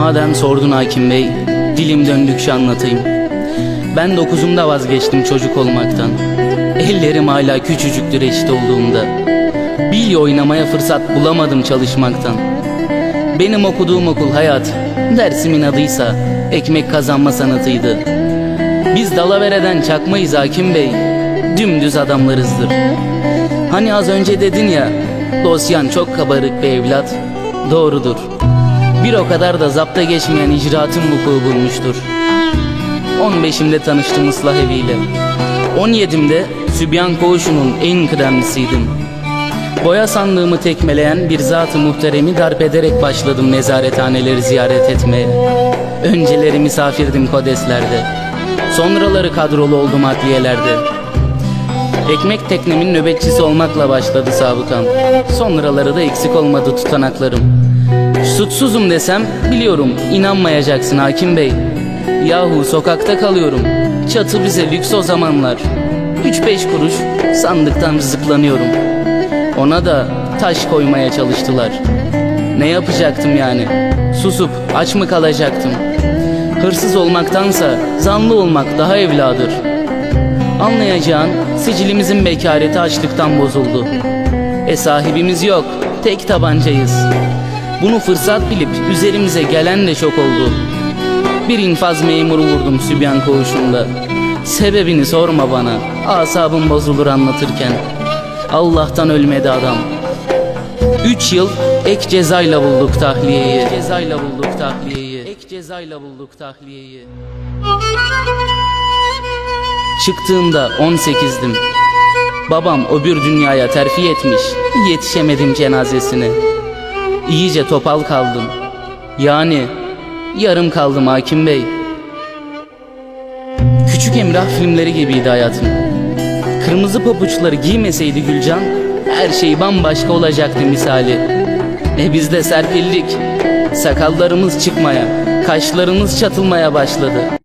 Madem sordun hakim bey, dilim döndükçe anlatayım. Ben dokuzumda vazgeçtim çocuk olmaktan. Ellerim hala küçücüktür eşit olduğumda. Bilye oynamaya fırsat bulamadım çalışmaktan. Benim okuduğum okul hayat, dersimin adıysa ekmek kazanma sanatıydı. Biz dalavereden çakmayız hakim bey, dümdüz adamlarızdır. Hani az önce dedin ya, dosyan çok kabarık bir evlat, doğrudur. Bir o kadar da zapta geçmeyen icraatın vuku bulmuştur. 15'imde tanıştım ıslah eviyle. 17'imde Sübyan Koğuşu'nun en kıdemlisiydim. Boya sandığımı tekmeleyen bir zat-ı muhteremi darp ederek başladım nezarethaneleri ziyaret etmeye. Önceleri misafirdim kodeslerde. Sonraları kadrolu oldum adliyelerde. Ekmek teknemin nöbetçisi olmakla başladı sabıkam. Sonraları da eksik olmadı tutanaklarım. Suçsuzum desem biliyorum inanmayacaksın hakim bey. Yahu sokakta kalıyorum. Çatı bize lüks o zamanlar. 3-5 kuruş sandıktan rızıklanıyorum. Ona da taş koymaya çalıştılar. Ne yapacaktım yani? Susup aç mı kalacaktım? Hırsız olmaktansa zanlı olmak daha evladır. Anlayacağın sicilimizin bekareti açlıktan bozuldu. E sahibimiz yok, tek tabancayız. Bunu fırsat bilip üzerimize gelen de çok oldu. Bir infaz memuru vurdum Sübyan koğuşunda. Sebebini sorma bana, asabım bozulur anlatırken. Allah'tan ölmedi adam. Üç yıl ek cezayla bulduk tahliyeyi. Cezayla bulduk tahliyeyi. Ek cezayla bulduk tahliyeyi. Çıktığımda 18'dim. Babam öbür dünyaya terfi etmiş. Yetişemedim cenazesine. İyice topal kaldım. Yani yarım kaldım hakim bey. Küçük Emrah filmleri gibiydi hayatım. Kırmızı pabuçları giymeseydi Gülcan, her şey bambaşka olacaktı misali. E biz de serpildik. Sakallarımız çıkmaya, kaşlarımız çatılmaya başladı.